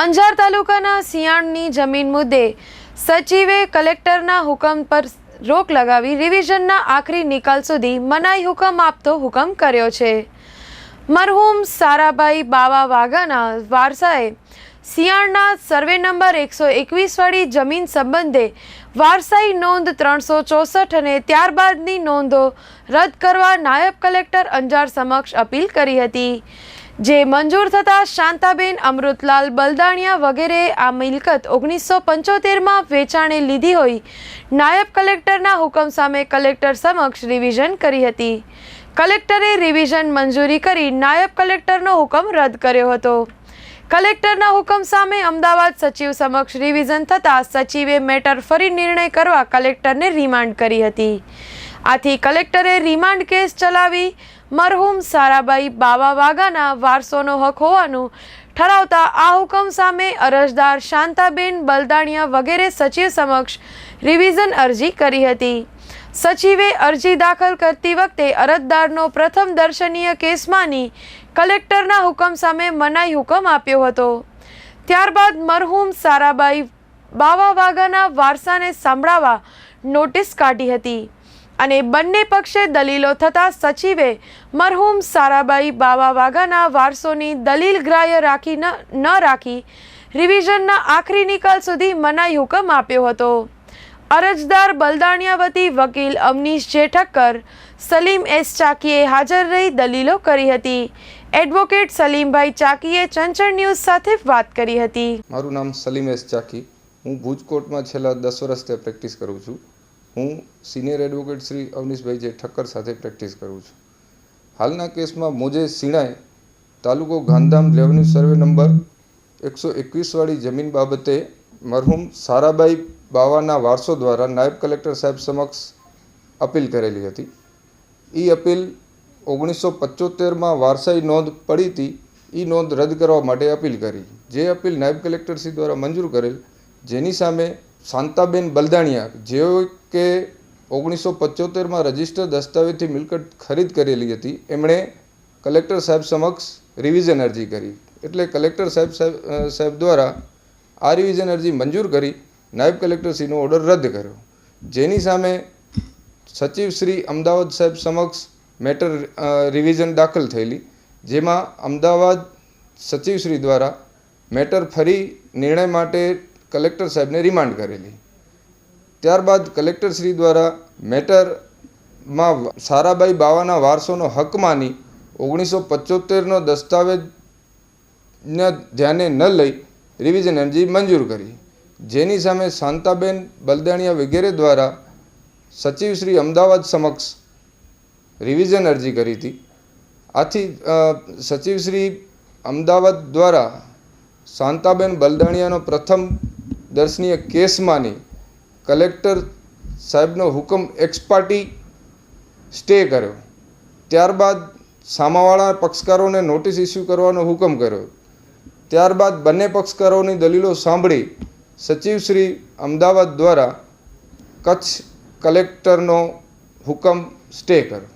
અંજાર તાલુકાના સિયાણની જમીન મુદ્દે સચિવે કલેક્ટરના હુકમ પર રોક લગાવી રિવિઝનના આખરી નિકાલ સુધી મનાઈ હુકમ આપતો હુકમ કર્યો છે. મરહુમ સારાભાઈ બાવા વાઘાના વારસાએ સિયાણના સર્વે નંબર એકસો એકવીસવાળી જમીન સંબંધે વારસાઈ નોંધ ત્રણસો ચોસઠ અને ત્યારબાદની નોંધો રદ કરવા નાયબ કલેક્ટર અંજાર સમક્ષ અપીલ કરી હતી. જે મંજૂર થતાં શાંતાબેન, અમૃતલાલ બલદાણિયા વગેરે આ મિલકત ઓગણીસો પંચોતેરમાં વેચાણે લીધી હોય. નાયબ કલેક્ટરના હુકમ સામે કલેક્ટર સમક્ષ રિવિઝન કરી હતી. કલેક્ટરે રિવિઝન મંજૂરી કરી નાયબ કલેક્ટરનો હુકમ રદ કર્યો હતો. કલેક્ટરના હુકમ સામે અમદાવાદ સચિવ સમક્ષ રિવિઝન થતાં સચિવે મેટર ફરી નિર્ણય કરવા કલેક્ટરને રિમાન્ડ કરી હતી. આથી કલેક્ટરે રિમાન્ડ કેસ ચલાવી મરહુમ સારાબાઈ બાવા વાઘાના વારસોનો હક હોવાનું ઠરાવતા આ હુકમ સામે અરજદાર શાંતાબેન બલદાણિયા વગેરે સચિવ સમક્ષ રિવિઝન અરજી કરી હતી. સચિવે અરજી દાખલ કરતી વખતે અરજદારનો પ્રથમ દર્શનીય કેસમાંની કલેક્ટરના હુકમ સામે મનાઈ હુકમ આપ્યો હતો. ત્યારબાદ મરહુમ સારાબાઈ બાવા વાઘાના વારસાને સંભળાવવા નોટિસ કાઢી હતી. અને બંને પક્ષે દલીલો થતાં સચિવે મરહુમ સારાબાઈ બાવા વાઘાના વારસોની દલીલ ગ્રાહ્ય રાખી ન રાખી રિવિઝનના આખરી નિકાલ સુધી મનાઈ હુકમ આપ્યો હતો. અરજદાર બલદાણિયા વતી વકીલ અમનીશ જેઠક્કર, સલીમ એસ ચાકીએ હાજર રહી દલીલો કરી હતી. એડવોકેટ સલીમભાઈ ચાકીએ ચંચળ ન્યૂઝ સાથે વાત કરી હતી. મારું નામ સલીમ એસ ચાકી. હું ભુજ છેલ્લા દસ વર્ષથી પ્રેક્ટિસ કરું છું. હું સિનિયર એડવોકેટ શ્રી અવનીશભાઈ જે ઠક્કર સાથે પ્રેક્ટિસ કરું છું. હાલના કેસમાં મોજે સિણાએ તાલુકો ગાંધામ રેવન્યુ સર્વે નંબર એકસો એકવીસવાળી જમીન બાબતે મરહુમ સારાબાઈ બાવાના વારસો દ્વારા નાયબ કલેક્ટર સાહેબ સમક્ષ અપીલ કરેલી હતી. એ અપીલ ઓગણીસો પચોતેરમાં વારસાઈ નોંધ પડી હતી. એ નોંધ રદ કરવા માટે અપીલ કરી. જે અપીલ નાયબ કલેક્ટરશ્રી દ્વારા મંજૂર કરેલ, જેની સામે શાંતાબેન બલદાણિયા, જેઓ કે ઓગણીસો પચોતેરમાં રજિસ્ટર દસ્તાવેજથી મિલકત ખરીદ કરેલી હતી, એમણે કલેક્ટર સાહેબ સમક્ષ રિવિઝન અરજી કરી. એટલે કલેક્ટર સાહેબ સાહેબ દ્વારા આ રિવિઝન અરજી મંજૂર કરી, નાયબ કલેક્ટરશ્રીનો ઓર્ડર રદ કર્યો. જેની સામે સચિવ શ્રી અમદાવાદ સાહેબ સમક્ષ મેટર રિવિઝન દાખલ થયેલી, જેમાં અમદાવાદ સચિવશ્રી દ્વારા મેટર ફરી નિર્ણય માટે કલેક્ટર સાહેબને રિમાન્ડ કરેલી. ત્યારબાદ કલેક્ટરશ્રી દ્વારા મેટરમાં સારાબાઈ બાવાના વારસોનો હક માની ઓગણીસો પચોતેરનો દસ્તાવેજને ધ્યાને ન લઈ રિવિઝન અરજી મંજૂર કરી. જેની સામે શાંતાબેન બલદાણિયા વગેરે દ્વારા સચિવ શ્રી અમદાવાદ સમક્ષ રિવિઝન અરજી કરી હતી. આથી સચિવશ્રી સચિવ શ્રી અમદાવાદ દ્વારા શાંતાબેન બલદાણિયાનો પ્રથમ દર્શનીય કેસમાંની કલેક્ટર સાહેબનો હુકમ એક્સપાર્ટી સ્ટે કર્યો. ત્યારબાદ સામાવાળા પક્ષકારોને નોટિસ ઇસ્યુ કરવાનો હુકમ કર્યો. ત્યારબાદ બંને પક્ષકારોની દલીલો સાંભળી સચિવ શ્રી અમદાવાદ દ્વારા કચ્છ કલેક્ટરનો હુકમ સ્ટે કર્યો.